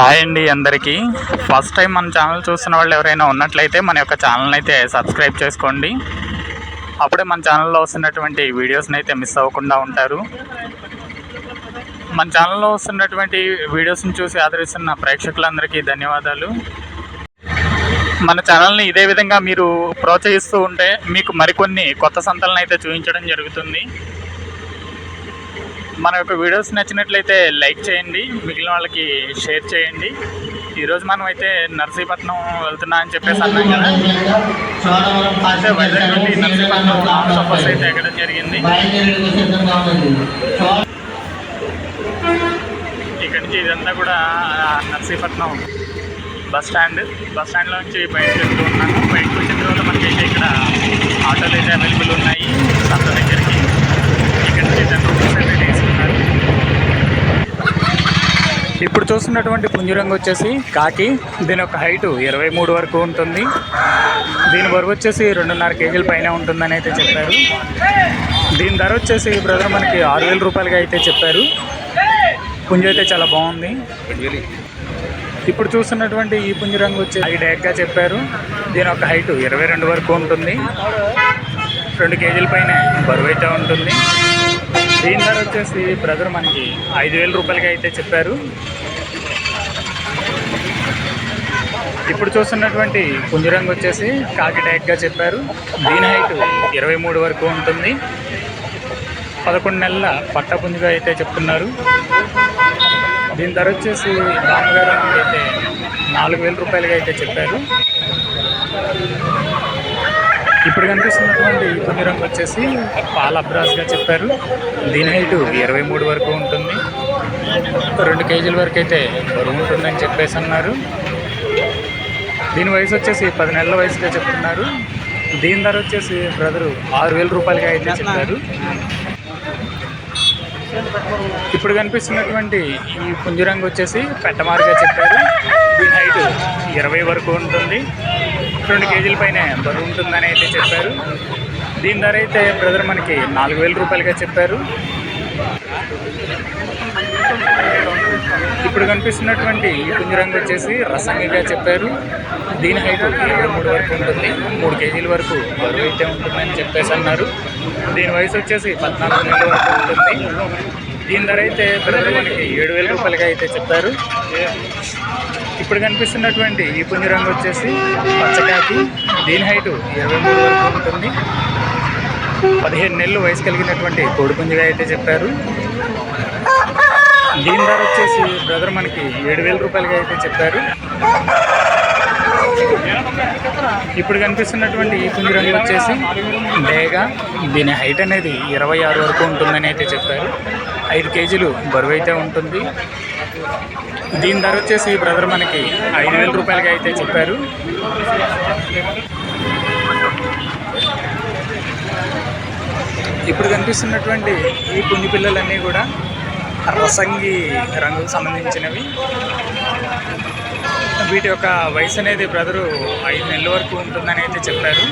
Hi అండి అందరికీ. First time మన ఛానల్ చూస్తున్న వాళ్ళు ఎవరైనా ఉన్నట్లయితే మన యొక్క ఛానల్ని అయితే సబ్స్క్రైబ్ చేసుకోండి. అప్పుడే మన ఛానల్లో వస్తున్నటువంటి వీడియోస్ని అయితే మిస్ అవ్వకుండా ఉంటారు. మన ఛానల్లో వస్తున్నటువంటి వీడియోస్ని చూసి ఆదరిస్తున్న ప్రేక్షకులందరికీ ధన్యవాదాలు. మన ఛానల్ని ఇదే విధంగా మీరు ప్రోత్సహిస్తూ ఉంటే మీకు మరికొన్ని కొత్త సంతలను అయితే చూపించడం జరుగుతుంది. మన యొక్క వీడియోస్ నచ్చినట్లయితే లైక్ చేయండి మిగిలిన వాళ్ళకి షేర్ చేయండి. ఈరోజు మనం అయితే నర్సీపట్నం వెళ్తున్నా అని చెప్పేసి అన్నాం కదా. అయితే వైజాగ్ నుండి నర్సీపట్నం సఫర్స్ అయితే ఎక్కడం జరిగింది? ఇక్కడి నుంచి ఇదంతా కూడా నర్సీపట్నం బస్ స్టాండ్. బస్ స్టాండ్లో నుంచి బయటకు వెళ్తూ ఉన్నాను. బయటకు వచ్చిన తర్వాత మనకైతే ఇక్కడ ఆటోలు అయితే అవైలబుల్ ఉన్నాయి. ఇప్పుడు చూస్తున్నటువంటి పుంజురంగు వచ్చేసి కాకి. దీని యొక్క హైట్ ఇరవై మూడు వరకు ఉంటుంది. దీని బరువు వచ్చేసి రెండున్నర కేజీల పైన ఉంటుందని అయితే చెప్పారు. దీని ధర వచ్చేసి బ్రదర్ మనకి ఆరు వేల రూపాయలుగా అయితే చెప్పారు. పుంజు అయితే చాలా బాగుంది. ఇప్పుడు చూస్తున్నటువంటి ఈ పుంజు రంగు వచ్చి ఐదు డేగ్గా చెప్పారు. దీని యొక్క హైట్ ఇరవై రెండు వరకు ఉంటుంది. రెండు కేజీల పైన బరువు అయితే ఉంటుంది. దీని ధర వచ్చేసి బ్రదర్ మనకి ఐదు వేల రూపాయలకి అయితే చెప్పారు. ఇప్పుడు చూస్తున్నటువంటి పుంజరంగు వచ్చేసి కాకి ట్యాగ్గా చెప్పారు. దీని హైట్ ఇరవై మూడు వరకు ఉంటుంది. పదకొండు నెలల పట్ట పుంజుగా అయితే చెప్తున్నారు. దీని ధర వచ్చేసి మామగారు అయితే నాలుగు వేల రూపాయలుగా అయితే చెప్పారు. ఇప్పుడు కనిపిస్తున్నటువంటి ఈ పుంజు రంగు వచ్చేసి పాల అబ్రాస్గా చెప్పారు. దీని హైట్ ఇరవై మూడు వరకు ఉంటుంది. రెండు కేజీల వరకు అయితే బరువు ఉంటుందని చెప్పేసి అన్నారు. దీని వయసు వచ్చేసి పది నెలల వయసుగా చెప్తున్నారు. దీని ధర వచ్చేసి బ్రదరు ఆరు వేల రూపాయలుగా అయితే చెప్పారు. ఇప్పుడు కనిపిస్తున్నటువంటి ఈ పుంజురంగు వచ్చేసి పెట్టమారుగా చెప్పారు. దీని హైట్ ఇరవై వరకు ఉంటుంది. రెండు కేజీల పైన బరువు ఉంటుందని అయితే చెప్పారు. దీని ధర అయితే బ్రదర్ మనకి నాలుగు వేల రూపాయలుగా చెప్పారు. ఇప్పుడు కనిపిస్తున్నటువంటి ఈ పుంజురంగు వచ్చేసి రసంగిగా చెప్పారు. దీని హైట్ ఇరవై మూడు వరకు ఉంటుంది. మూడు కేజీల వరకు బరువు అయితే ఉంటుందని చెప్పేసి అన్నారు. దీని వయసు వచ్చేసి పద్నాలుగు నెలల వరకు ఉంటుంది. దీని ధర అయితే బ్రదర్ మనకి ఏడు వేల రూపాయలుగా అయితే చెప్పారు. ఇప్పుడు కనిపిస్తున్నటువంటి ఈ పుంజరంగు వచ్చేసి పచ్చకాకి. దీని హైట్ ఇరవై మూడు వరకు ఉంటుంది. పదిహేను నెలలు వయసు కలిగినటువంటి కోడిపుంజగా అయితే చెప్పారు. దీని ధర వచ్చేసి బ్రదర్ మనకి ఏడు వేల రూపాయలుగా అయితే చెప్పారు. ఇప్పుడు కనిపిస్తున్నటువంటి ఈ పుంజు రంగు వచ్చేసి డేగా దీని హైట్ అనేది ఇరవై ఆరు వరకు ఉంటుందని అయితే చెప్పారు. ఐదు కేజీలు బరువు అయితే ఉంటుంది. దీని ధర వచ్చేసి బ్రదర్ మనకి ఐదు వేల రూపాయలుగా అయితే చెప్పారు. ఇప్పుడు కనిపిస్తున్నటువంటి ఈ పుంజు పిల్లలన్నీ కూడా రసంగి రంగుకు సంబంధించినవి. వీటి యొక్క వయసు అనేది బ్రదరు ఐదు నెలల వరకు ఉంటుందని అయితే చెప్పారు.